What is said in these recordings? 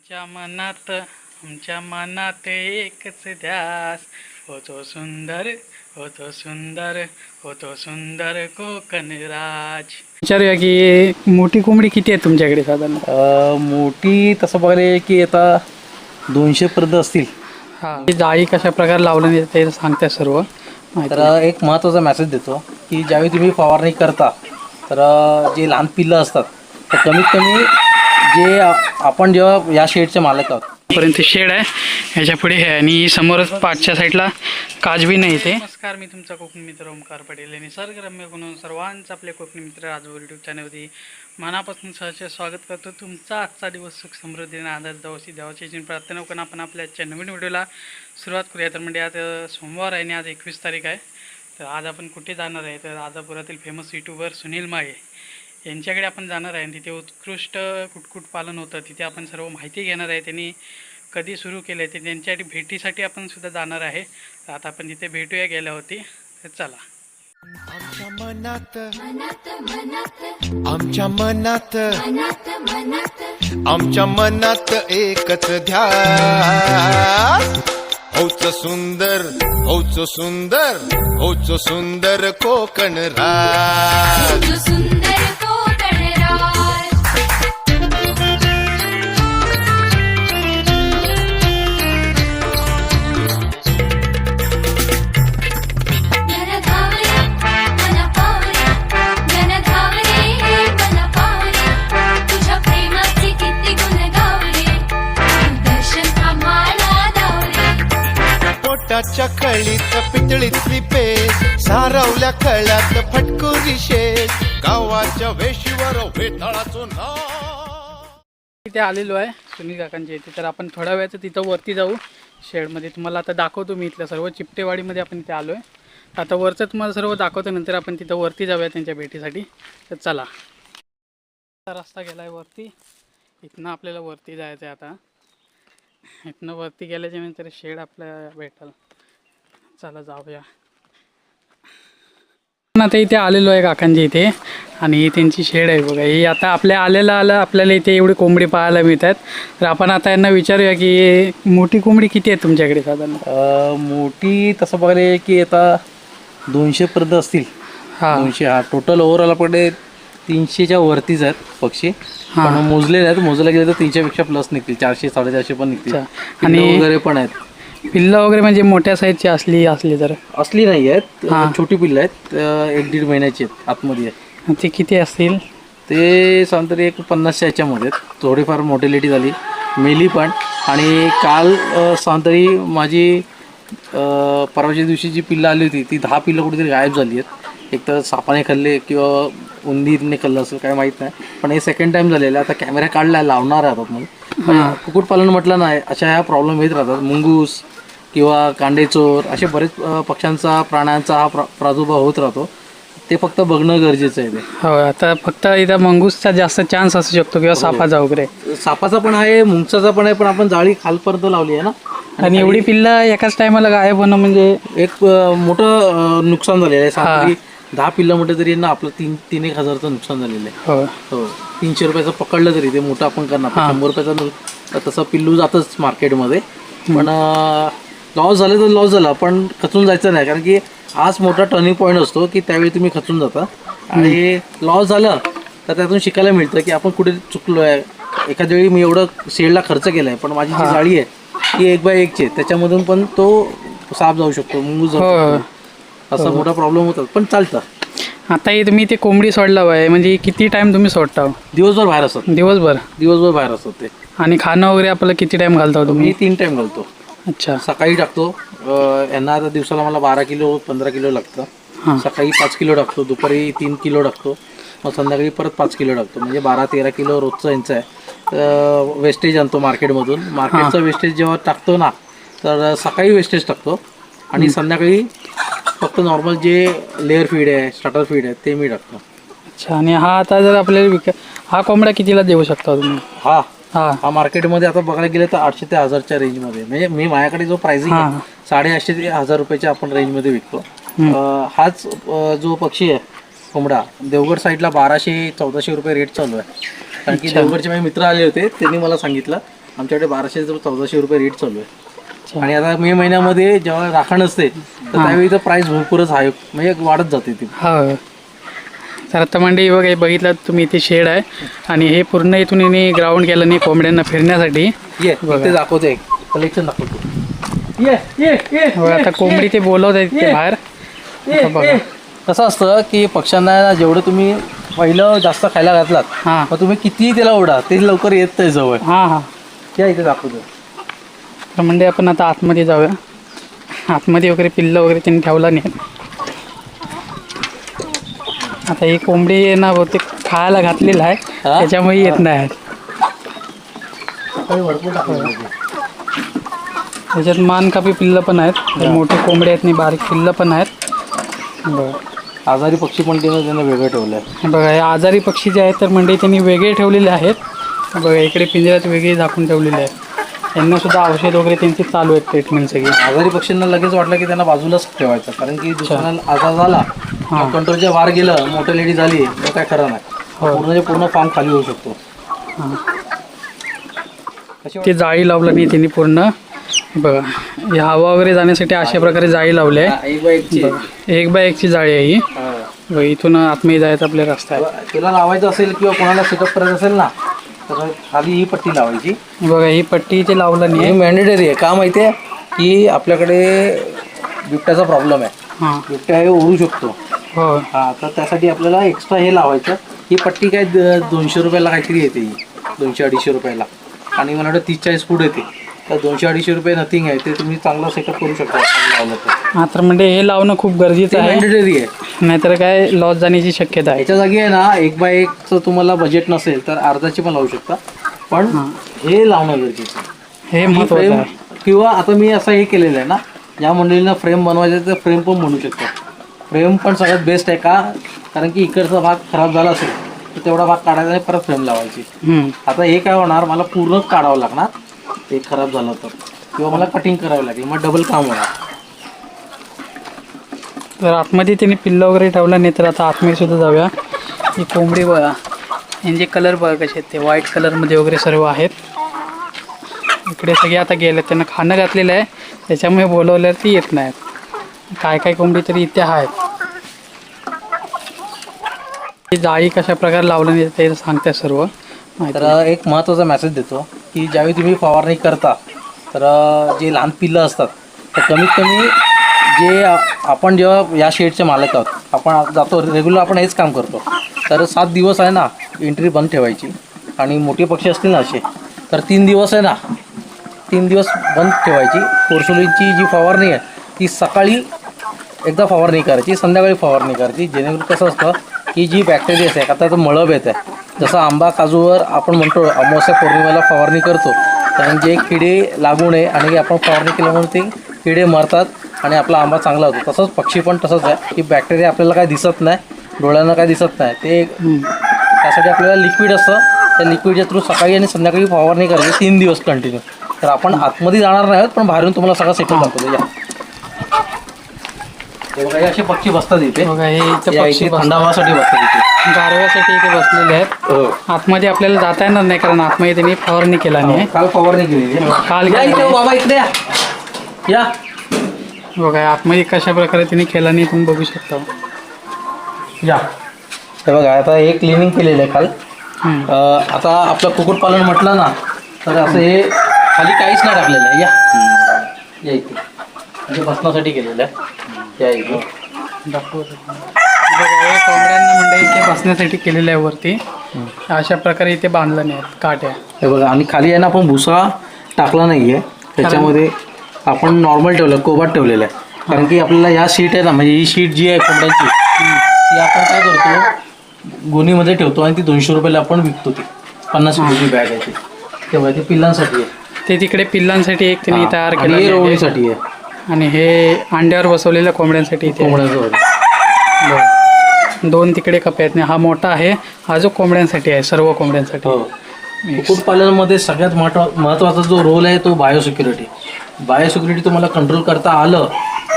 आमच्या मनात आमच्या मनात एकच ध्यास. होतो सुंदर होतो सुंदर होतो सुंदर कोकण राज. विचारूया की मोठी कोंबडी किती आहे तुमच्याकडे साधारण? अ, मोठी तसं बघायला की आता दोनशे पर्यंत असतील. हा. जाळी कशा प्रकारे लावलं नाही ते सांगते सर्व. माहिती. तर एक महत्त्वाचा मेसेज देतो की ज्यावेळी तुम्ही फवारणी करता तर जे लहान पिल्लं असतात तर कमीत कमी जे आपण जेव्हा या शेडचे मालक आहोत पर्यंत शेड आहे. ह्याच्या पुढे हे आहे आणि समोरच पाठच्या साईडला काजबी नाही ते नमस्कार मी तुमचा कोकणी मित्र ओमकार पटेल. आणि निसर्गरम्य म्हणून सर्वांचं आपले कोकणी मित्र राजवर युट्यूब चॅनलवरती मनापासून सहर्ष स्वागत करतो. तुमचा आजचा दिवस सुख समृद्धी आणि आनंद जावशी देवाची जी प्रार्थना करून आपण आपल्या आजच्या नवीन व्हिडिओला सुरुवात करूया. तर म्हणजे आज सोमवार आहे आणि आज एकवीस तारीख आहे. तर आज आपण कुठे जाणार आहे? तर राजापुरातील फेमस यूट्यूबर सुनील माळे यांच्याकडे आपण जाणार आहे आणि तिथे उत्कृष्ट कुटकुट पालन होतं. तिथे आपण सर्व माहिती घेणार आहे. त्यांनी कधी सुरू केलं आहे ते त्यांच्या भेटीसाठी आपण सुद्धा जाणार आहे. तर आता आपण तिथे भेटूया गेल्या होती. तर चला. आमच्या मनात आमच्या मनात आमच्या मनात एकच ध्यास. होच सुंदर होच सुंदर होच सुंदर कोकण राज. पोटाच्या खळीत पितळीतली पेस सारवल्या खळ्यात फटकुरी शेस गावाच्या वेशीवर वेताळाचो नाव. तिथे आलेलो आहे सुनील काकांच्या इथे. तर आपण थोड्या वेळाचं तिथं वरती जाऊ शेडमध्ये. तुम्हाला आता दाखवतो मी इथलं सर्व. चिपटेवाडीमध्ये आपण इथे आलो आहे आता वरचं तुम्हाला सर्व दाखवतो. नंतर आपण तिथं वरती जाऊया त्यांच्या भेटीसाठी. तर चला. रस्ता गेला आहे वरती. इथनं आपल्याला वरती जायचं आहे आता. इथनं वरती गेल्याच्यानंतर शेड आपल्याला भेटेल. चला जाऊया. आपण आता इथे आलेलो आहे काकांच्या इथे आणि त्यांची शेड आहे बघा. ही आता आपल्या आलेला आलं आपल्याला इथे एवढी कोंबडी पाहायला मिळतात. तर आपण आता यांना विचारूया की मोठी कोंबडी किती आहे तुमच्याकडे साधारण? अ, मोठी तसं बघायला की आता दोनशे पर्यंत असतील. हा. दोनशे हा. टोटल ओव्हरऑल आपल्याकडे तीनशेच्या वरतीच आहेत पक्षी. पण मोजलेले आहेत. मोजायला गेले तर तीनशेपेक्षा प्लस निघतील. चारशे साडेचारशे पण निघतील. आणि- वगैरे पण आहेत. पिल्लं वगैरे म्हणजे मोठ्या साईजची असली असली तर? असली नाही आहेत. हा. छोटी पिल्लं आहेत. अ, एक दीड महिन्याची आहेत आतमध्ये आहेत. ती किती असतील? ते तरी एक पन्नासच्या ह्याच्यामध्ये आहेत. थोडीफार मोटिलिटी झाली. मेली पण. आणि काल अ, तरी माझी अ, परवाच्या दिवशी जी पिल्लं आली होती ती दहा पिल्लं कुठेतरी गायब झाली आहेत. एक तर सापाने खाल्ले किंवा उंदीरने खाल्लं असेल काय माहीत नाही. पण हे सेकंड टाइम झालेलं आहे. आता कॅमेरा काढला लावणार आहे आपण. पण कुक्कुटपालन म्हटलं नाही अशा ह्या प्रॉब्लेम येत राहतात. मुंगूस किंवा कांडेचोर असे बरेच पक्ष्यांचा प्राण्यांचा हा प्रा प्रादुर्भाव होत राहतो. ते फक्त बघणं गरजेचं आहे ते. हो आता फक्त इथं मंगूसचा जास्त चान्स असू शकतो किंवा सापाचा वगैरे. सापाचा पण आहे मुंगसाचा पण आहे पण आपण जाळी खालपर्यंत लावली आहे ना. आणि एवढी पिल्लं एकाच टायमाला गायब होणं म्हणजे एक मोठं नुकसान झालेलं आहे. की दहा पिल्लं म्हटलं तरी ना आपलं तीन तीन एक हजारचं नुकसान झालेलं आहे. हो. हो. तीनशे रुपयाचं पकडलं तरी ते मोठं आपण करणार. शंभर रुपयाचं तसं पिल्लू जातच मार्केटमध्ये पण लॉस झालं तर लॉस झाला पण खचून जायचं नाही. कारण की हाच मोठा टर्निंग पॉईंट असतो की त्यावेळी तुम्ही खचून जाता. आणि लॉस झालं तर त्यातून शिकायला मिळतं की आपण कुठे चुकलो आहे एखाद्या वेळी मी एवढं शेडला खर्च केला आहे पण माझी जी जाळी आहे ती एक बाय एकची आहे. त्याच्यामधून पण तो साप जाऊ शकतो मुंगूस जाऊ हो. शकतो. असा मोठा प्रॉब्लेम होतात पण चालतं. आता हे तुम्ही ते कोंबडी सोडला आहे म्हणजे किती टाइम तुम्ही सोडता? हो? दिवसभर बाहेर असतात. दिवसभर? दिवसभर बाहेर असतात ते. आणि खाणं वगैरे आपलं किती टाइम घालता हो तुम्ही तीन टाइम घालतो. अच्छा. सकाळी टाकतो. अं, यांना आता दिवसाला मला बारा किलो पंधरा किलो लागतं. सकाळी पाच किलो टाकतो दुपारी तीन किलो टाकतो. मग संध्याकाळी परत पाच किलो टाकतो. म्हणजे बारा तेरा किलो रोजचं यांचं आहे. वेस्टेज आणतो मार्केटमधून. मार्केटचं वेस्टेज जेव्हा टाकतो ना तर सकाळी वेस्टेज टाकतो. आणि संध्याकाळी फक्त नॉर्मल जे लेअर फीड आहे स्टार्टर फीड आहे ते मी टाकतो. अच्छा. आणि हा आता जर आपल्याला विक हा कोंबडा कितीला देऊ शकता तुम्ही? हा. हा. मार्केटमध्ये आता बघायला गेलं तर आठशे ते हजारच्या रेंजमध्ये म्हणजे मी माझ्याकडे जो प्राइसिंग. आहे साडेआठशे ते हजार रुपयाच्या आपण रेंजमध्ये विकतो. हाच जो पक्षी आहे कोंबडा देवगड साईडला बाराशे चौदाशे रुपये रेट चालू आहे. कारण की देवगडचे माझे मित्र आले होते त्यांनी मला सांगितलं आमच्याकडे बाराशे ते चौदाशे रुपये रेट चालू आहे. आणि आता मे महिन्यामध्ये जेव्हा राखण असते तर त्यावेळी तर प्राईस भरपूरच आहे म्हणजे वाढत जाते ती. तर आता मंडळी बघा हे बघितलं तुम्ही इथे शेड आहे. आणि हे पूर्ण इथून यांनी ग्राउंड केलं नाही कोंबड्यांना फिरण्यासाठी. ये बघा. ते दाखवते कलेक्शन दाखवतो. ये ये ये बघा आता कोंबडी ते बोलवत आहेत ते बाहेर. बघा. कसं असतं की पक्ष्यांना जेवढं तुम्ही पहिलं जास्त खायला घातलात हां. तुम्ही कितीही त्याला ओढा ते लवकर येत नाही जवळ. हां हां. या इथे दाखवतो. तर म्हणजे आपण आता आतमध्ये जाऊया. आतमध्ये वगैरे पिल्लं वगैरे त्यांनी ठेवला नाही आता ही कोंबडी आहे ना बहुतेक खायला घातलेलं आहे. हा? त्याच्यामुळे येत नाही. त्याच्यात मानकापी पिल्लं पण आहेत. हे. मोठे कोंबडे आहेत आणि बारीक पिल्लं पण आहेत. बरं. आजारी पक्षी पण त्यानं त्यानं वेगळं ठेवलं बघा हे आजारी पक्षी जे आहेत तर म्हणजे त्यांनी वेगळे ठेवलेले आहेत. बघा इकडे पिंजऱ्यात वेगळे झाकून ठेवलेले आहेत यांना सुद्धा औषध वगैरे त्यांची चालू आहेत ट्रीटमेंट सगळी. आजारी पक्षींना लगेच वाटलं की त्यांना बाजूलाच ठेवायचं. कारण की दुसऱ्याला आजार झाला हां. कंट्रोलच्या बाहेर गेलं मोर्टॅलिटी झाली मग काय खरं नाही. हो. पूर्ण पूर्ण फार्म खाली होऊ शकतो. ते जाळी लावलं नाही त्यांनी पूर्ण. बघा ही हवा वगैरे जाण्यासाठी अशा प्रकारे जाळी लावली आहे. एक बाय एकची जाळी आहे ही. इथून आतमध्ये जायचा आपला रस्ता आहे तुला लावायचं असेल किंवा कोणाला सेटअप करायचं असेल ना तर खाली ही पट्टी लावायची. बघा ही पट्टी इथे लावलं नाही. आहे मॅन्डेटरी आहे. का माहिती आहे? की आपल्याकडे बिबट्याचा प्रॉब्लेम आहे. बिबट्या हे ओढू शकतो. हो. हा तर त्यासाठी आपल्याला एक्स्ट्रा हे लावायचं. ही पट्टी काय दोनशे रुपयाला काहीतरी येते ही. दोनशे अडीचशे रुपयाला. आणि मला वाटतं तीस चाळीस फूट येते. तर दोनशे अडीचशे रुपये नथिंग आहे. ते तुम्ही चांगलं सेटअप करू शकता लावलं तर. मात्र म्हणजे हे लावणं खूप गरजेचं आहे. नाहीतर काय लॉस जाण्याची शक्यता आहे. याच्या जागी आहे ना एक बाय एकचं तुम्हाला बजेट नसेल तर अर्धाची पण लावू शकता. पण हे. लावणं गरजेचं आहे. हे ही महत्वाचं आहे. किंवा आता मी असं हे केलेलं आहे ना या मंडळींना फ्रेम बनवायचं तर फ्रेम पण बनवू शकतो. फ्रेम पण सगळ्यात बेस्ट आहे का? कारण की इकडचा भाग खराब झाला असेल तर तेवढा भाग काढायचा आणि परत फ्रेम लावायची. आता हे काय होणार? मला पूर्णच काढावं लागणार. ते खराब झालं तर. किंवा मला कटिंग करावं लागेल. मग डबल काम होणार. तर आतमध्ये त्यांनी पिल्लं वगैरे ठेवलं नाही तर आता आतमध्ये सुद्धा जाऊया. ही कोंबडी बघा. यांचे कलर बघा कसे आहेत ते. व्हाईट कलरमध्ये वगैरे सर्व आहेत. इकडे सगळे आता गेले. त्यांना खाणं घातलेलं आहे. त्याच्यामुळे बोलवल्यावर ती येत नाहीत. काय काय कोंबडी तरी इथे आहेत. जाळी कशा प्रकारे लावलं ते सांगतात सर्व तर एक महत्त्वाचा मेसेज देतो की ज्यावेळी तुम्ही फवारणी करता तर जे लहान पिल्लं असतात तर कमीत कमी जे आपण जेव्हा या शेडचे मालक आहोत आपण जातो रेग्युलर आपण हेच काम करतो. तर सात दिवस आहे ना एंट्री बंद ठेवायची. आणि मोठे पक्षी असतील ना असे तर तीन दिवस आहे ना तीन दिवस बंद ठेवायची. कोरसुलीची जी फवारणी आहे ती सकाळी एकदा फवारणी करायची संध्याकाळी फवारणी करायची जेणेकरून कसं असतं की जी बॅक्टेरिया आहे आता तर मळब येत. आहे जसं आंबा काजूवर आपण म्हणतो अमावस्या पौर्णिमेला फवारणी करतो. कारण जे किडे लागू नये आणि आपण फवारणी केल्यामुळे ते किडे मरतात आणि आपला आंबा चांगला होतो. तसंच पक्षी पण तसंच आहे की बॅक्टेरिया आपल्याला काय दिसत नाही डोळ्यांना काय दिसत नाही. ते त्यासाठी आपल्याला लिक्विड असतं. त्या लिक्विडच्या थ्रू सकाळी आणि संध्याकाळी फवारणी करायची तीन दिवस कंटिन्यू तर आपण आतमध्ये जाणार नाही आहोत पण बाहेरून तुम्हाला सगळं सेटल दाखवतो. या. हे बघा हे असे पक्षी बसतात इथे. बघा हे इथं या पक्षी इथे बस- थंड हवासाठी बसतात इथे. गारव्यासाठी इथे बसलेले आहेत. हो. आतमध्ये आपल्याला जाता येणार नाही कारण आतमध्ये त्यांनी फवारणी केला नाही काल फवारणी केलेली आहे. काल या इथे आहे. बाबा इकडे या. या. बघा आतमध्ये कशा प्रकारे त्यांनी केला नाही तुम्ही बघू शकता. या. हे बघा आता हे क्लिनिंग केलेलं आहे काल. हम्म. अं, आता आपलं कुक्कुटपालन म्हटलं ना तर असं हे खाली काहीच नाही टाकलेलं आहे. या. या इथे. म्हणजे बसण्यासाठी केलेलं आहे. या इथे. बघा कोंबड्यांना म्हणजे इथे बसण्यासाठी केलेलं आहे वरती. अशा प्रकारे इथे बांधलं नाही काट्या. हे बघा आणि खाली आहे ना आपण भुसा टाकला नाही आहे त्याच्यामध्ये आपण नॉर्मल ठेवलं कोबाट ठेवलेलं आहे. कारण की आपल्याला या शीट आहे ना म्हणजे ही शीट जी आहे कोंबड्याची ती आपण काय करतो गोणीमध्ये ठेवतो आणि ती दोनशे रुपयाला आपण विकतो ती. पन्नास रुपयाची बॅग आहे ती. तेव्हा ती पिल्लांसाठी आहे. ते तिकडे पिल्लांसाठी एक त्यांनी तयार केलं. रोवणीसाठी आहे. आणि हे अंड्यावर बसवलेल्या कोंबड्यांसाठी इथे आहे. कोंबड्याचं बरं. दोन तिकडे कप्पे आहेत. आणि हा मोठा आहे. हा जो कोंबड्यांसाठी आहे सर्व कोंबड्यांसाठी. हो. कुक्कुटपालनामध्ये सगळ्यात महत्वा महत्त्वाचा जो रोल आहे तो बायोसिक्युरिटी बायोसिक्युरिटी तुम्हाला कंट्रोल करता आलं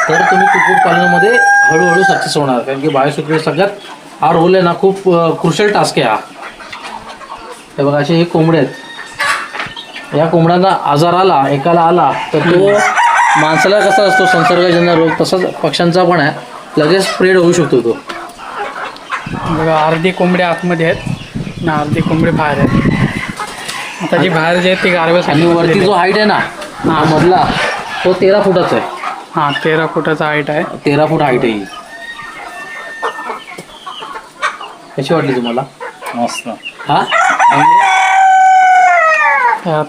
तर तुम्ही कुक्कुटपालनामध्ये हळूहळू सक्सेस होणार. कारण की बायोसिक्युरिटी सगळ्यात हा रोल आहे ना खूप क्रुशल टास्क आहे हा. हे बघा असे हे कोंबडे आहेत. या कोंबड्यांना आजार आला एकाला आला तर तो माणसाला कसा असतो संसर्गजन्य रोग तसाच पक्ष्यांचा पण आहे. लगेच स्प्रेड होऊ शकतो तो. बघा अर्धी कोंबडी आतमध्ये आहेत आणि अर्धी कोंबडी बाहेर आहेत. आता जी बाहेर जे आहेत ती गारव्यासाठी आणि वरती जो हाईट आहे ना हा. मधला तो तेरा फुटाचा आहे. हां तेरा फुटाचा हाईट आहे. तेरा फूट हाईट आहे ही. कशी वाटली तुम्हाला? मस्त. हा?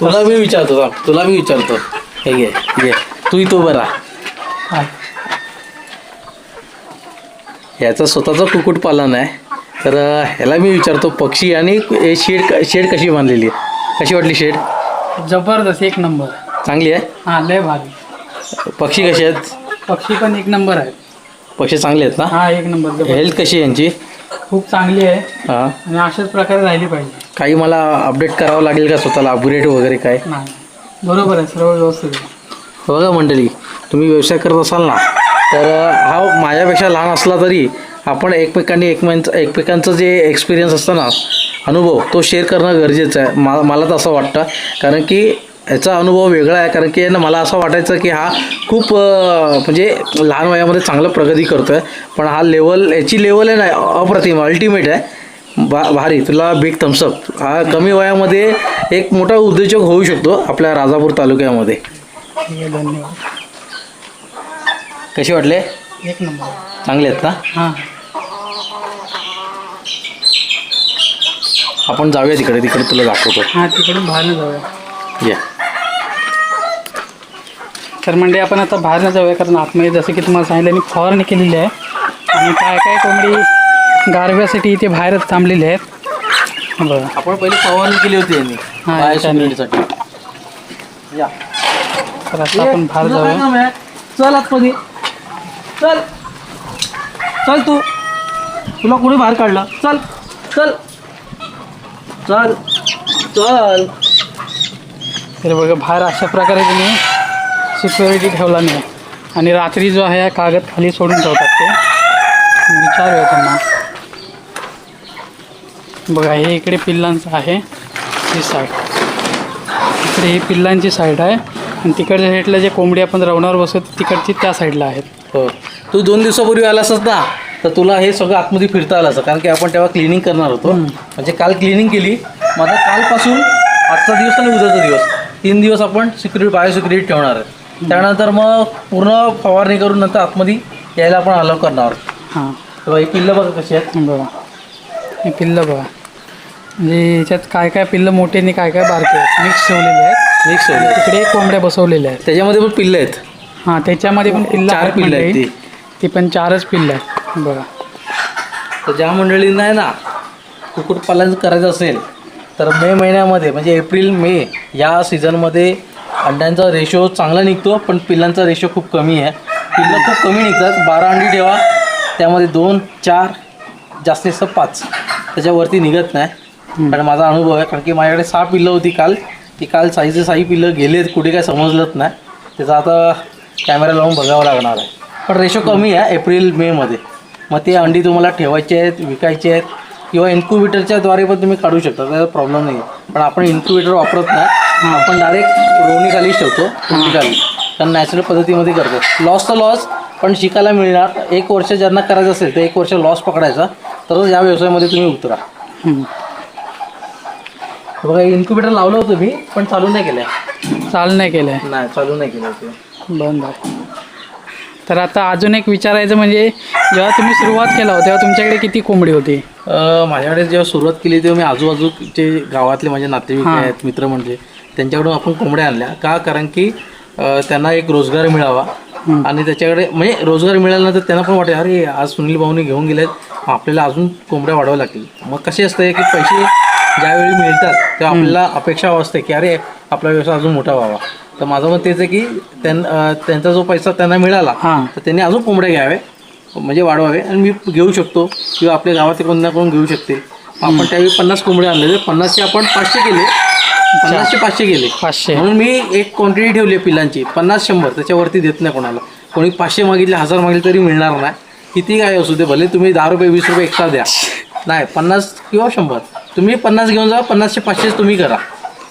तुला मी विचारतो थांब. तुला मी विचारतो. हे घे घे. तू तो बरा हां. याचा स्वतःचा कुक्कुटपालन आहे. तर ह्याला मी विचारतो पक्षी आणि शेड शेड कशी बांधलेली आहे? कशी वाटली शेड? जबरदस्त एक नंबर. चांगली आहे? हां लय भारी. पक्षी कसे आहेत? पक्षी पण एक नंबर आहेत. पक्षी चांगले आहेत ना? हा एक नंबर. हेल्थ कशी आहे यांची? खूप चांगली आहे. हां. आणि अशाच प्रकारे राहिली पाहिजे. काही मला अपडेट करावं लागेल का स्वतःला? अपग्रेड वगैरे काय? बरोबर आहे सर्व व्यवस्थित हो बघा मंडळी? तुम्ही व्यवसाय करत असाल ना तर हा माझ्यापेक्षा लहान असला तरी आपण एकमेकांनी एकमेकांचं एकमेकांचं जे एक्सपिरियन्स असतं ना अनुभव तो शेअर करणं गरजेचं आहे. मा मला तर असं वाटतं. कारण की याचा अनुभव वेगळा आहे. कारण की ना मला असं वाटायचं की हा खूप म्हणजे लहान वयामध्ये चांगलं प्रगती करतो आहे पण हा लेवल याची लेवल आहे ना अप्रतिम अल्टिमेट आहे. भा भारी तुला बिग थम्सअप हा कमी वयामध्ये एक मोठा उद्योजक होऊ शकतो आपल्या राजापूर तालुक्यामध्ये. ठीक आहे धन्यवाद. कसे वाटले? एक नंबर. चांगले आहेत ना हां. आपण जाऊया तिकडे तिकडे तुला दाखवतो. हां तिकडून बाहेरनं जाऊया. या तर म्हणजे आपण आता बाहेरनं जाऊया कारण आतमध्ये जसं की तुम्हाला सांगितलं मी फवारणी केलेली आहे. आणि काय काय कोंबडी गारव्यासाठी इथे बाहेरच थांबलेली आहेत. बघा आपण पहिली फवारणी केली होती यांनी हा, या. तर आता आपण बाहेर जाऊया? चल आतमध्ये चल. चल तू. तुला कोणी बाहेर काढलं? चल. चल. चल. चल. तर बघा बाहेर अशा प्रकारे तुम्ही सिक्युरिटी ठेवला नाही. आणि रात्री जो आहे कागद खाली सोडून ठेवतात ते. विचारूया त्यांना. बघा हे इकडे पिल्लांचं आहे. ही साईड इकडे ही पिल्लांची साईड आहे. आणि तिकडच्या साईडला जे कोंबडी आपण रवणावर बसवतो तिकडची त्या साईडला आहेत. हो. तू दोन दिवसापूर्वी आलास ना तर तुला हे सगळं आतमध्ये फिरता आलं असं कारण की आपण तेव्हा क्लिनिंग करणार होतो. म्हणजे काल क्लिनिंग केली माझा कालपासून आजचा दिवस आणि उद्याचा दिवस तीन दिवस आपण सिक्युरिटी बायो सिक्युरिटी ठेवणार आहे. त्यानंतर मग पूर्ण फवारणी करून नंतर आतमध्ये यायला आपण अलाव करणार आहोत. हां. तेव्हा ही पिल्लं बघा कशी आहेत. बघा. हे पिल्लं बघा. म्हणजे याच्यात काय काय पिल्लं मोठे आणि काय काय बारके आहेत मिक्स ठेवलेले आहेत. मिक्स तिकडे कोंबड्या बसवलेल्या आहेत. त्याच्यामध्ये पण पिल्लं आहेत. हां त्याच्यामध्ये पण पिल्लं चार आहेत पिल्लं आहेत मंडळी. ती. पण चारच पिल्लं आहेत. बघा. तर ज्या मंडळींना आहे ना कुक्कुटपालन करायचं असेल तर मे महिन्यामध्ये म्हणजे एप्रिल मे या सीझनमध्ये अंड्यांचा रेशो चांगला निघतो पण पिल्लांचा रेशो खूप कमी आहे. पिल्लं खूप कमी निघतात. बारा अंडी ठेवा. त्यामध्ये दोन चार जास्तीत जास्त पाच. त्याच्यावरती निघत नाही. कारण माझा अनुभव आहे कारण की माझ्याकडे सहा पिल्लं होती काल. ती काल साईचे साई पिल्लं गेलेत कुठे काय समजलंच नाही. त्याचं आता कॅमेरा लावून बघावं लागणार आहे. पण रेशो कमी आहे एप्रिल मेमध्ये मग ते अंडी तुम्हाला ठेवायचे आहेत विकायचे आहेत किंवा इन्क्युबेटरच्या द्वारे पण तुम्ही काढू शकता त्याचा प्रॉब्लेम नाही आहे पण आपण इन्क्युबेटर वापरत नाही. आपण डायरेक्ट रोवणीखालीच ठेवतो रोवणीखाली कारण नॅचरल पद्धतीमध्ये करतो. लॉस तर लॉस पण शिकायला मिळणार. एक वर्ष ज्यांना करायचं असेल तर एक वर्ष लॉस पकडायचा. तरच या व्यवसायामध्ये तुम्ही उतरा. बघा इन्क्युबेटर लावलं होतं मी पण चालू नाही केलं चाल नाही केलं नाही चालू नाही केलं ते. बंद तर आता अजून एक विचारायचं म्हणजे जेव्हा तुम्ही सुरुवात केला होता तेव्हा तुमच्याकडे किती कोंबडी होती? माझ्याकडे जेव्हा सुरुवात केली तेव्हा मी आजूबाजूचे गावातले माझे नातेवाईक. आहेत मित्र म्हणजे त्यांच्याकडून आपण कोंबड्या आणल्या. का? कारण की त्यांना एक रोजगार मिळावा. आणि त्याच्याकडे म्हणजे रोजगार मिळाल्यानंतर त्यांना पण वाटेल अरे आज सुनील भाऊने घेऊन गेलेत मग आपल्याला अजून कोंबड्या वाढवाव्या लागतील. मग कसे असते की पैसे ज्यावेळी मिळतात तेव्हा आपल्याला अपेक्षा असते की अरे आपला व्यवसाय अजून मोठा व्हावा. तर माझं मत तेच आहे की त्यांचा जो पैसा त्यांना मिळाला हां. तर त्यांनी अजून कोंबड्या घ्यावे म्हणजे वाढवावे आणि मी घेऊ शकतो किंवा आपल्या गावात कोण ना कोण घेऊ शकतील आपण त्यावेळी पन्नास कोंबडे आणलेले पन्नासचे आपण पाचशे केले पन्नासचे पाचशे गेले पाचशे. म्हणून मी एक क्वांटिटी ठेवली आहे पिलांची पन्नास शंभर त्याच्यावरती देत नाही कोणाला. कोणी पाचशे मागितले हजार मागितले तरी मिळणार नाही. किती काय असू दे भले तुम्ही दहा रुपये वीस रुपये एक्स्ट्रा द्या. नाही पन्नास किंवा शंभर. तुम्ही पन्नास घेऊन जा पन्नासशे पाचशेच तुम्ही करा.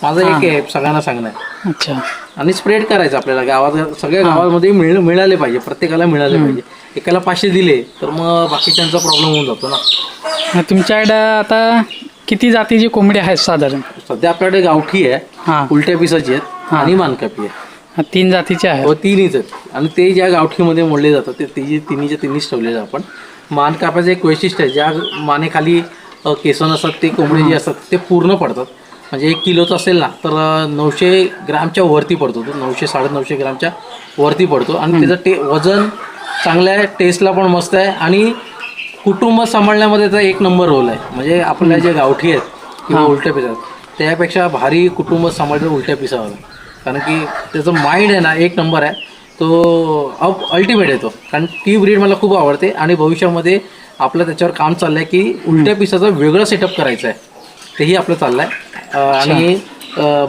माझं एक आहे सगळ्यांना सांगणं आहे. अच्छा. आणि स्प्रेड करायचं आपल्याला. गावात सगळ्या गावामध्ये मिळ मिळाले पाहिजे प्रत्येकाला मिळाले पाहिजे. एकाला पाचशे दिले तर मग बाकीच्यांचा प्रॉब्लेम होऊन जातो ना. मग तुमच्याकडं आता किती जातीची कोंबडी आहेत साधारण? सध्या आपल्याकडे गावठी आहे हां. उलट्या पिसाची आहेत आणि मानकापी आहे. हा, तीन जातीचे आहेत. हो तीनच आहेत. आणि ते ज्या गावठीमध्ये मोडले जातात ते तिन्ही तिन्हीच्या तिन्हीच ठेवलेलं आपण. मान कापायचं एक वैशिष्ट्य आहे ज्या मानेखाली अ, केसं नसतात ते कोंबडे जे असतात ते पूर्ण पडतात. म्हणजे एक किलोचं असेल ना तर नऊशे ग्रामच्या वरती पडतो तो. नऊशे साडेनऊशे ग्रामच्या वरती पडतो. आणि त्याचं टे वजन चांगलं आहे टेस्टला पण मस्त आहे. आणि कुटुंब सांभाळण्यामध्ये त्याचा एक नंबर रोल आहे. म्हणजे आपल्या जे गावठी आहेत किंवा उलट्या पिसात त्यापेक्षा भारी कुटुंब सांभाळतं उलट्या पिसावाला कारण की त्याचं माइंड आहे ना एक नंबर आहे. तो अप अल्टिमेट आहे तो. कारण ती ब्रीड मला खूप आवडते. आणि भविष्यामध्ये आपलं त्याच्यावर काम चाललं आहे की उलट्या पिसाचं वेगळं सेटअप करायचं आहे तेही आपलं चाललं आहे आणि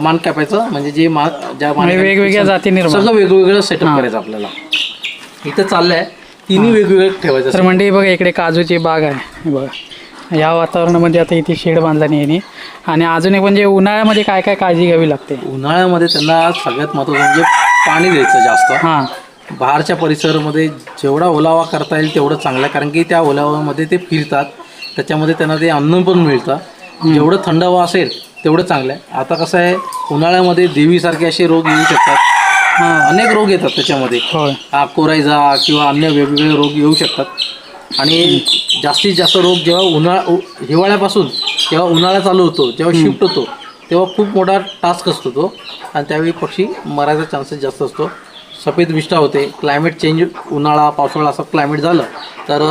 मान कापायचं म्हणजे जे मा ज्या म्हणजे वेगवेगळ्या जाती निर्माण. सगळं वेगवेगळं सेटअप करायचं आपल्याला. इथं चाललंय तिन्ही वेगवेगळं ठेवायचं. तर म्हणजे बघा इकडे काजूची बाग आहे. बघा. या वातावरणामध्ये आता इथे शेड बांधला नाही याने. आणि अजून एक म्हणजे उन्हाळ्यामध्ये काय काय काळजी घ्यावी लागते? उन्हाळ्यामध्ये त्यांना सगळ्यात महत्त्वाचं म्हणजे पाणी द्यायचं जास्त. हां. बाहेरच्या परिसरामध्ये जेवढा ओलावा करता येईल तेवढं चांगलं आहे. कारण की त्या ओलावामध्ये ते फिरतात. त्याच्यामध्ये त्यांना ते अन्न पण मिळतं. जेवढं थंड हवा असेल तेवढं चांगलं आहे. आता कसं आहे उन्हाळ्यामध्ये देवीसारखे असे रोग येऊ शकतात. अनेक रोग येतात त्याच्यामध्ये. हा कोरायजा किंवा अन्य वेगवेगळे रोग येऊ शकतात. आणि जास्तीत जास्त रोग जेव्हा उन्हाळा हिवाळ्यापासून जेव्हा उन्हाळा चालू होतो जेव्हा शिफ्ट होतो तेव्हा खूप मोठा टास्क असतो तो. आणि त्यावेळी पक्षी मरायचा चान्सेस जास्त असतो. सफेद विष्ठा होते. क्लायमेट चेंज उन्हाळा पावसाळा असं क्लायमेट झालं तर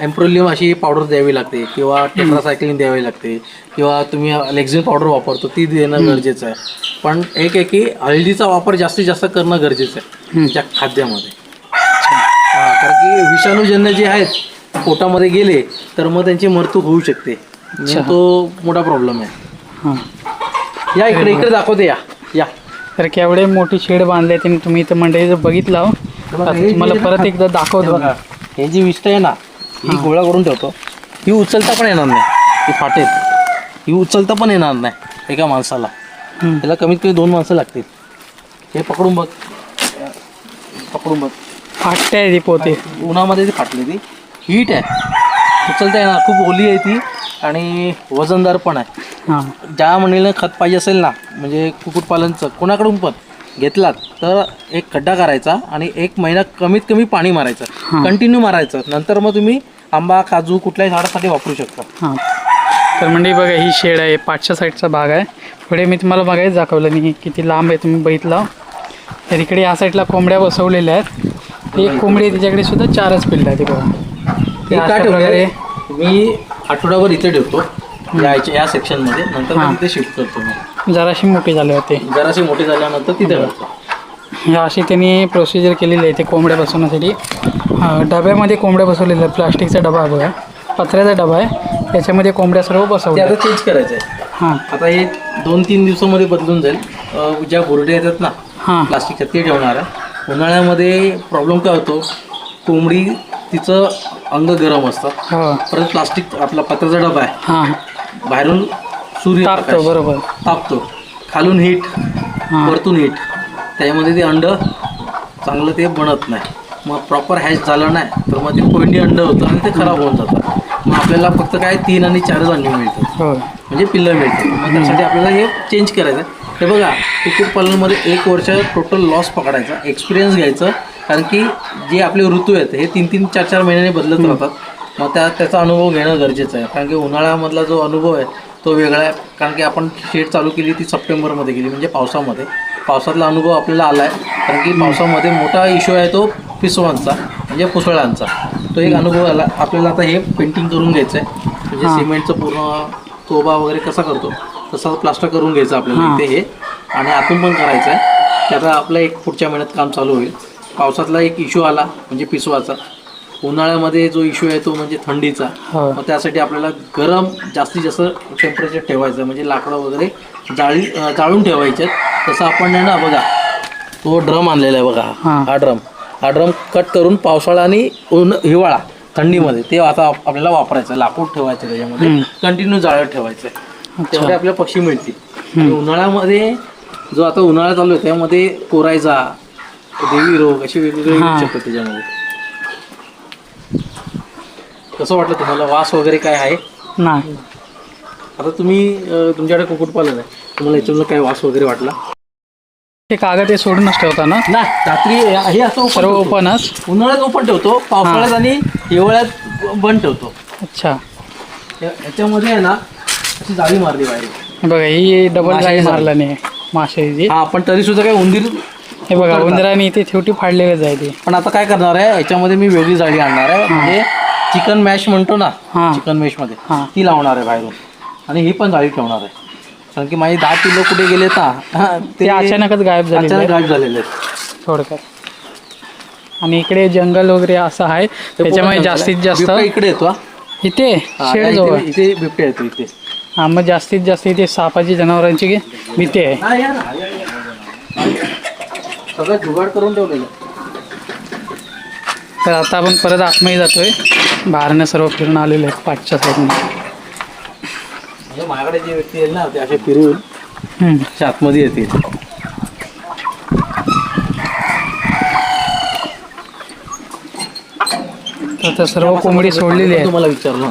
एम्प्रोलियम अशी पावडर द्यावी लागते किंवा टेट्रासायक्लिन द्यावी लागते किंवा तुम्ही लेक्झिन पावडर वापरतो ती देणं गरजेचं आहे. पण एक आहे की हळदीचा वापर जास्तीत जास्त करणं गरजेचं आहे त्या खाद्यामध्ये. हा कारण की विषाणूजन्य जे आहेत पोटामध्ये गेले तर मग त्यांची मृत्यू होऊ शकते. तो मोठा प्रॉब्लेम आहे. हां. या इकडे इकडे दाखवते या. या. तर केवढे मोठी शेड बांधले आणि तुम्ही इथं मंडळी बघितलं हो, तुम्हाला परत एकदा दाखवतो. बघा हे जी विष्ट आहे ना ही गोळा करून ठेवतो. ही उचलता पण येणार नाही ती फाटेल ही उचलता पण येणार नाही एका माणसाला. हम्म. त्याला कमीत कमी दोन माणसं लागतील. हे पकडून बघ. पकडून बघ. फाटते आहे ती पोते. उन्हामध्ये ती फाटली ती. हीट आहे. उचलता येणार. खूप ओली आहे ती आणि वजनदार पण आहे. हां. ज्या मंडळीनं खत पाहिजे असेल ना म्हणजे कुक्कुटपालनचं कोणाकडून पण घेतलात तर एक खड्डा करायचा आणि एक महिना कमीत कमी पाणी मारायचं. कंटिन्यू मारायचं. नंतर मग तुम्ही आंबा काजू कुठल्याही झाडासाठी वापरू शकता. हां. तर म्हणजे बघा ही शेड आहे पाचच्या साईडचा भाग आहे. पुढे मी तुम्हाला बघायचं दाखवलं नाही किती लांब आहे तुम्ही बघितलं. तर इकडे या साईडला कोंबड्या बसवलेल्या आहेत. ती एक कोंबडी आहे तिच्याकडे सुद्धा चारच पिल्लं आहेत ते बघा. ते काय मी आठवड्याभर इथे ठेवतो. या याच्या- या सेक्शनमध्ये नंतर मग तिथे शिफ्ट करतो मी. जराशी मोठी झाले होते. जराशी मोठी झाल्यानंतर तिथे करतो हे अशी त्यांनी प्रोसिजर केलेली आहे ते कोंबड्या बसवण्यासाठी. हां, डब्यामध्ये कोंबड्या बसवलेल्या आहेत. प्लास्टिकचा डबा आहे बघा. पत्र्याचा डबा आहे. त्याच्यामध्ये कोंबड्या सर्व ते बसवल्या आता चेंज करायचं आहे. हां. आता हे दोन तीन दिवसामध्ये बदलून जाईल. अं, ज्या बोर्डे येतात ना हां. प्लास्टिकच्या ते ठेवणार आहे उन्हाळ्यामध्ये प्रॉब्लेम काय होतो? कोंबडी तिचं अंग गरम असतं. हो. परत प्लास्टिक आपला पत्राचा डबा आहे. हां. बाहेरून सूर्य तापतो बरोबर. तापतो. खालून हीट वरतून हीट. त्याच्यामध्ये ते अंड चांगलं ते बनत नाही. मग प्रॉपर हॅच झालं नाही तर मग ते कोंडी अंड होतं आणि ते खराब होऊन जातं. मग आपल्याला फक्त काय तीन आणि चारच अंडी मिळतात. म्हणजे पिल्लं मिळते मग त्यासाठी आपल्याला हे चेंज करायचं. हे बघा कुक्कुटपालनमध्ये एक वर्ष टोटल लॉस पकडायचा. एक्सपिरियन्स घ्यायचं. कारण की जे आपले ऋतू आहेत हे तीन तीन चार चार महिन्याने बदलत राहतात. मग त्या त्याचा अनुभव घेणं गरजेचं आहे. कारण की उन्हाळ्यामधला जो अनुभव आहे तो वेगळा आहे. कारण की आपण शेड चालू केली ती सप्टेंबरमध्ये गेली म्हणजे पावसामध्ये. पावसातला अनुभव आपल्याला आला आहे. कारण की पावसामध्ये मोठा इश्यू आहे तो पिसवांचा म्हणजे पुसळांचा तो एक अनुभव आला. आपल्याला आता हे पेंटिंग करून घ्यायचं आहे म्हणजे. सिमेंटचं पूर्ण तोबा वगैरे कसा करतो तसा प्लास्टर करून घ्यायचं आपल्याला. इथे हे. आणि आतून पण करायचं आहे ते आता आपलं एक पुढच्या महिन्यात काम चालू होईल. पावसातला एक इश्यू आला म्हणजे पिसवाचा. उन्हाळ्यामध्ये जो इश्यू आहे तो म्हणजे थंडीचा. मग त्यासाठी आपल्याला गरम जास्तीत जास्त टेम्परेचर ठेवायचं म्हणजे लाकडं वगैरे जाळी जाळून ठेवायचे. तसं आपण ना बघा तो ड्रम आणलेला आहे बघा हां. ड्रम. हा ड्रम कट करून पावसाळा आणि ऊन हिवाळा थंडीमध्ये ते आता आप- आपल्याला वापरायचं लाकूड ठेवायचं त्याच्यामध्ये. कंटिन्यू जाळत ठेवायचं. तेवढे आपल्याला पक्षी मिळतील. उन्हाळ्यामध्ये जो आता उन्हाळा चालू आहे त्यामध्ये कोरायचा देवी रोग असे वेगवेगळे शकतात त्याच्यामध्ये. कसं वाटलं तुम्हाला? वास वगैरे काय आहे? नाही. आता तुम्ही अं, तुमच्याकडे कुक्कुटपालन आहे. तुम्हाला याच्यातून काय वास वगैरे वाटला? ते कागद हे सोडूनच ठेवता ना? रात्री हे असं open सर्व ठेवतो. ओपनच उन्हाळ्यात ओपन ठेवतो पावसाळ्यात आणि हिवाळ्यात बंद ठेवतो. अच्छा. या- याच्यामध्ये आहे ना अशी जाळी मारली बाहेर. हे बघा ही डबल जाळी. मारला. नाही माशाची हा पण तरी सुद्धा काय उंदीर हे बघा. उंदराने इथे शेवटी फाडलेलंच आहे ते. पण आता काय करणार आहे याच्यामध्ये मी वेगळी जाळी आणणार आहे. म्हणजे चिकन मॅश म्हणतो ना हा. चिकन मॅशमध्ये हा. ती लावणार आहे बाहेरून आणि ही पण जाळी ठेवणार आहे कारण की माझे दहा किलो कुठे गेले ना ते अचानकच गायब झालेले अचानक गायब झालेले आहेत थोडक्यात आणि इकडे जंगल वगैरे असं आहे त्याच्यामुळे पूर्ण जास्तीत जंगल जास्त. बिबट्या इकडे येतो हा. इथे हा, शेड इथे- जवळ इथे बिबट्या येतो इथे हा मग जास्तीत जास्त इथे सापाची जनावरांची भीती आहे हा, या ना, या, या, या. सगळं जुगाड करून ठेवलेलं आहे. तर आता आपण परत आतमध्ये जातोय बाहेरनं सर्व फिरून आलेले आहेत पाचच्या साईडने जे व्यक्ती येईल ना ते असे फिरून आतमध्ये येतील. तर आता सर्व कोंबडी सोडलेली आहे तुम्हाला विचारलं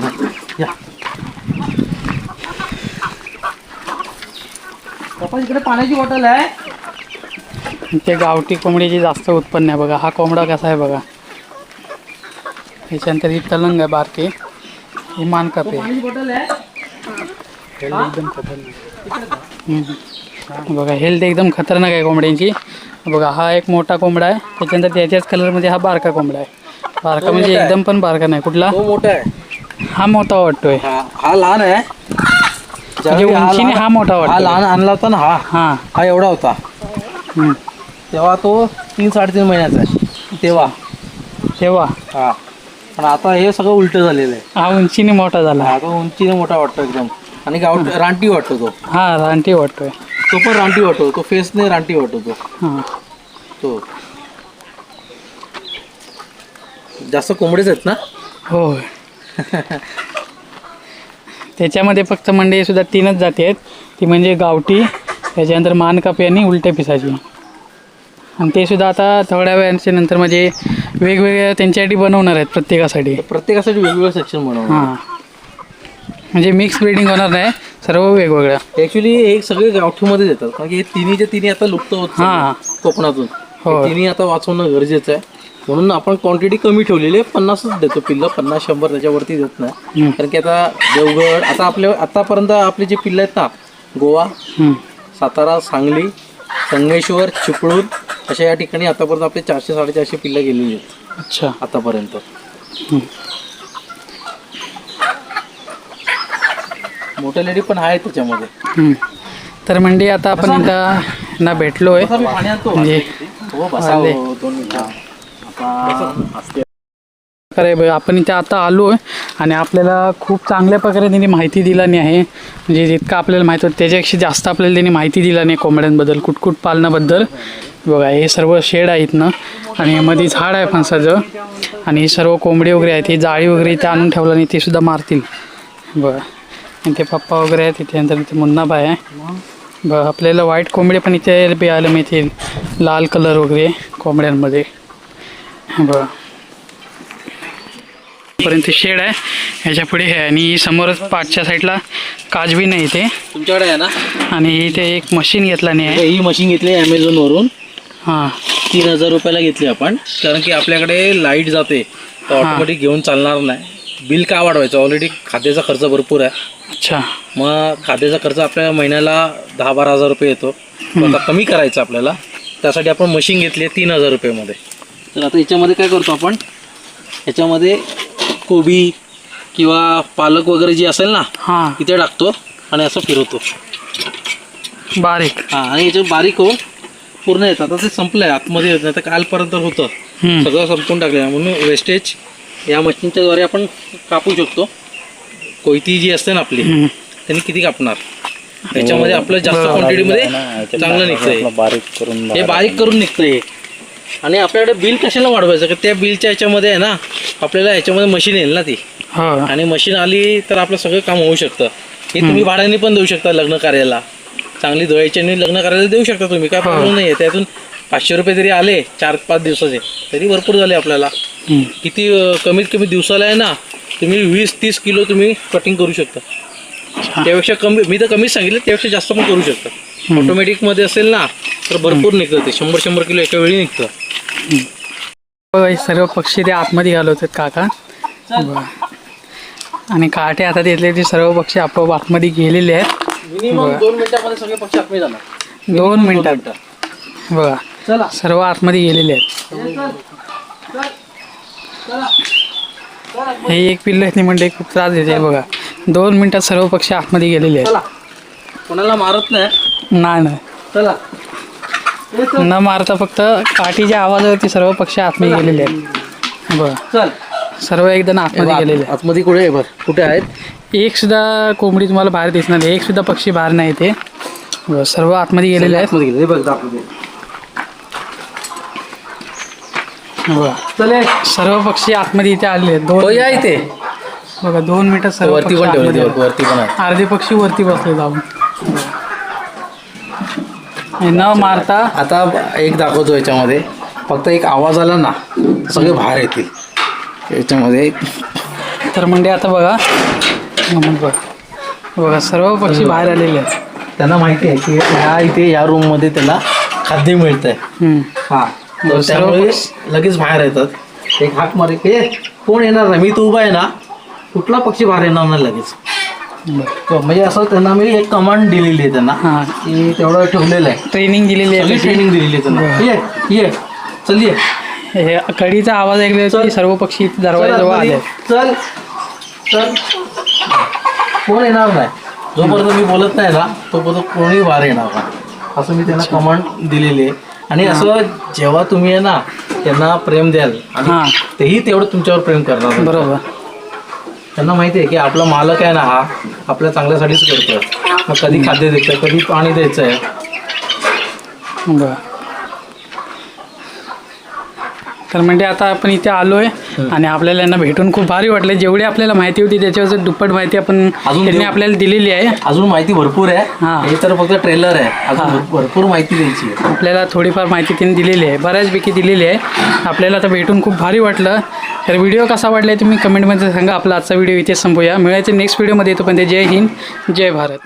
पप्पा इकडे पाण्याची बॉटल आहे. ते गावठी कोंबडीची जास्त उत्पन्न आहे बघा. हा कोंबडा कसा आहे बघा. त्याच्यानंतर ही तलंग आहे बारकी. ही मानकाप आहे एकदम खतरनाक हम्म. बघा हेल्थ एकदम खतरनाक आहे कोंबड्यांची. बघा हा एक मोठा कोंबडा आहे. त्याच्यानंतर त्याच्याच कलरमध्ये हा बारका कोंबडा आहे. बारका म्हणजे. एकदम पण बारका नाही. कुठला? तो मोठा आहे. हा मोठा वाटतोय. हा हा लहान आहे. हा उंचीने हा मोठा हा वाटतोय. लहान आणला होता ना हा. हां. हा एवढा होता. तेव्हा तो तीन साडेतीन महिन्याचा आहे. तेव्हा. तेव्हा. हा. पण आता हे सगळं उलट झालेलं आहे. हा उंचीने मोठा झाला. हा तो उंचीने मोठा वाटतो एकदम. आणि गाव रानटी वाटतो तो. हा रानटी वाटतोय. तो पण रानटी वाटतो तो फेसने रानटी वाटतो तो. हां. तो. जास्त कोंबडेच आहेत ना? होय. त्याच्यामध्ये फक्त मंडई सुद्धा तीनच जाती आहेत. ती म्हणजे गावठी त्याच्यानंतर मानकापी आणि उलट्या पिसाची आणि ते सुद्धा आता थोड्या वेळाच्या नंतर म्हणजे वेगवेगळ्या त्यांच्यासाठी बनवणार आहेत प्रत्येकासाठी प्रत्येकासाठी वेगवेगळं सेक्शन बनवलं हां म्हणजे मिक्स ब्रीडिंग होणार नाही सर्व वेगवेगळ्या ॲक्च्युली हे सगळे गावठीमध्येच येतात कारण की हे तिन्हीचे तिन्ही आता लुप्त होत चालले. कोकणातून हो. हे तिन्ही आता वाचवणं गरजेचं आहे म्हणून आपण क्वांटिटी कमी ठेवलेली आहे पन्नासच देतो पिल्लं पन्नास शंभर त्याच्यावरती देत नाही. कारण की आता देवगड आता आपल्या आतापर्यंत आपले जे पिल्लं आहेत ना गोवा हम्म. सातारा सांगली संगमेश्वर चिपळूण अशा या ठिकाणी आतापर्यंत आपले चारशे साडेचारशे पिल्लं गेलेली आहेत अच्छा आतापर्यंत मोठ्या लेडी पण आहेत त्याच्यामध्ये. तर म्हणजे आता आपण इथं ना भेटलो आहे बसा, मी. म्हणजे हो बसा आले. हो, दोन मिनिटं. आता असते. प्रकार आहे बघा आपण इथे आता आलो आहे आणि आपल्याला खूप चांगल्या प्रकारे त्यांनी माहिती दिला नाही आहे. म्हणजे जितकं आपल्याला माहीत होतं त्याच्यापेक्षा जास्त आपल्याला त्यांनी माहिती दिला नाही कोंबड्यांबद्दल कुटकुट पालनाबद्दल. बघा हे सर्व शेड आहेत ना आणि मध्ये झाड आहे फणसाचं आणि हे सर्व कोंबडी वगैरे आहेत हे जाळी वगैरे इथे आणून ठेवलं नाही ते सुद्धा मारतील. बघा आणि ते पप्पा वगैरे आहेत तिथे नंतर इथे मुन्नाबाई आहे. बघा आपल्याला व्हाईट कोंबडी पण इथे बियायला मिळतील. लाल कलर वगैरे कोंबड्यांमध्ये. बरं पर्यंत शेड आहे. ह्याच्या पुढे हे आणि समोरच पाचच्या साईडला काजबीन आहे इथे. तुमच्याकडे आहे ना? आणि इथे एक मशीन घेतला नाही आहे. ही मशीन घेतली अमेझॉन वरून. हां. तीन हजार रुपयाला घेतली आपण. कारण की आपल्याकडे लाइट जाते. तर ऑटोमॅटिक घेऊन चालणार नाही. बिल का वाढवायचं? ऑलरेडी खाद्याचा खर्च भरपूर आहे. अच्छा. मग खाद्याचा खर्च आपल्या महिन्याला दहा बारा हजार रुपये येतो. तो आता कमी करायचा आपल्याला. त्यासाठी आपण मशीन घेतली आहे तीन हजार रुपयामध्ये. तर आता याच्यामध्ये काय करतो आपण? ह्याच्यामध्ये कोबी किंवा पालक वगैरे जी असेल ना हां. इथे टाकतो आणि असं फिरवतो. बारीक. हां आणि याच्यात बारीक हो पूर्ण येतात. आता ते संपलं आहे आतमध्ये येत नाही तर कालपर्यंत होतं. हम्म. सगळं संपून टाकलं म्हणून वेस्टेज या मशीनच्या द्वारे आपण कापू शकतो. कोयती जी असते ना आपली हम्म. त्यांनी किती कापणार? त्याच्यामध्ये आपलं जास्त क्वांटिटीमध्ये चांगलं निघतंय. बारीक करून हे बारीक करून निघतं हे आणि आपल्याकडे बिल कशाला वाढवायचं? का त्या बिलच्या ह्याच्यामध्ये आहे ना आपल्याला ह्याच्यामध्ये मशीन येईल ना ती. हो. आणि मशीन आली तर आपलं सगळं काम होऊ शकतं. हे तुम्ही भाड्याने पण देऊ शकता लग्न कार्याला. चांगली धुवायची आणि लग्न कार्याला देऊ शकता तुम्ही. काय प्रॉब्लेम नाही आहे त्यातून पाचशे रुपये जरी आले चार पाच दिवसाचे तरी भरपूर झाले आपल्याला. किती अं, कमीत कमी दिवसाला आहे ना तुम्ही वीस तीस किलो तुम्ही कटिंग करू शकता. त्यापेक्षा कमी मी तर कमीच सांगितलं त्यापेक्षा जास्त पण करू शकता. ऑटोमॅटिकमध्ये असेल ना तर भरपूर निघतं ते. शंभर शंभर किलो एका वेळी निघतं. बघा, सर्व पक्षी ते आतमध्ये घालवतात काका. बघा. आणि काटे आता तिथले ते सर्व पक्षी आपोआप आतमध्ये गेलेले आहेत. दोन मिनिटामध्ये सगळे पक्षी आतमध्ये जाणार. दोन मिनिटात बघा चला. सर्व आतमध्ये गेलेले आहेत. हे एक पिल्ल आहेत म्हणजे खूप त्रास देते बघा. दोन मिनिटात सर्व पक्षी आतमध्ये गेलेले चला. कोणाला मारत नाही. नाही नाही. चला. न मारता फक्त काठीच्या आवाजावरती सर्व पक्षी आतमध्ये गेलेले आहेत. बघा चल. सर्व एकदम आतमध्ये गेलेले आहेत. आतमध्ये कुठे आहे बघ? कुठे आहेत? एक सुद्धा कोंबडी तुम्हाला बाहेर दिसणार नाही. एक सुद्धा पक्षी बाहेर नाही ते सर्व आतमध्ये गेलेले आहेत. आतमध्ये गेले हे बघ दाखवते. चले सर्व पक्षी आतमध्ये इथे आलेले आहेत. दोन या इथे. बघा दोन मिनिटात सर्व वरती पक्षी पण आतमध्ये आले. वरती पण आहे. अर्धे पक्षी वरती बसले जाऊन न मारता आता एक दाखवतो याच्यामध्ये. फक्त एक आवाज आला ना सगळे बाहेर येतील. याच्यामध्ये तर म्हणजे आता बघा. बघा. बघा सर्व पक्षी बाहेर आलेले आहेत. त्यांना माहिती आहे की ह्या इथे या रूममध्ये त्याला खाद्य मिळतंय. हा. तर त्यामुळे लगेच बाहेर येतात. एक हाक मारे कोण येणार नाही? मी तू उभा आहे ना. कुठला पक्षी बाहेर येणार नाही लगेच? म्हणजे असं त्यांना मी एक कमांड दिलेली आहे त्यांना. हा. की तेवढं ठेवलेलं आहे. ट्रेनिंग दिलेली सगळी आहे ट्रेनिंग दिलेली आहे त्यांना. ये ये. चल ये. हे कडीचा आवाज ऐकला की सर्व पक्षी दरवाजाजवळ. आले चल चल. कोण येणार नाही? जोपर्यंत मी बोलत नाही ना तोपर्यंत कोणी बाहेर येणार नाही. असं मी त्यांना कमांड दिलेली आहे. आणि असं जेव्हा तुम्ही आहे ना त्यांना प्रेम द्याल हा. आणि तेही तेवढं तुमच्यावर प्रेम करणार बरोबर. त्यांना माहिती आहे की आपला मालक आहे ना हा आपल्या चांगल्यासाठीच करतोय. मग कधी खाद्य द्यायचं कधी पाणी द्यायचं आहे बरं. तर म्हणजे आता आपण इथे आलोय आणि आपल्याला यांना भेटून खूप भारी वाटलं. जेवढी आपल्याला माहिती होती त्याच्यावर दुप्पट माहिती आपण अजून त्यांनी? आपल्याला दिलेली आहे. अजून माहिती भरपूर आहे. हा. हे तर फक्त ट्रेलर आहे. अजून. भर- भरपूर माहिती द्यायची आहे. आपल्याला थोडीफार माहिती त्यांनी दिलेली आहे. बऱ्याचपैकी दिलेली आहे. आपल्याला आता भेटून खूप भारी वाटलं. तर व्हिडिओ कसा वाटला तुम्ही कमेंटमध्ये सांगा. आपला आजचा व्हिडिओ इथे संपूया. मिळायचं नेक्स्ट व्हिडिओमध्ये येतो पण ते जय हिंद जय भारत.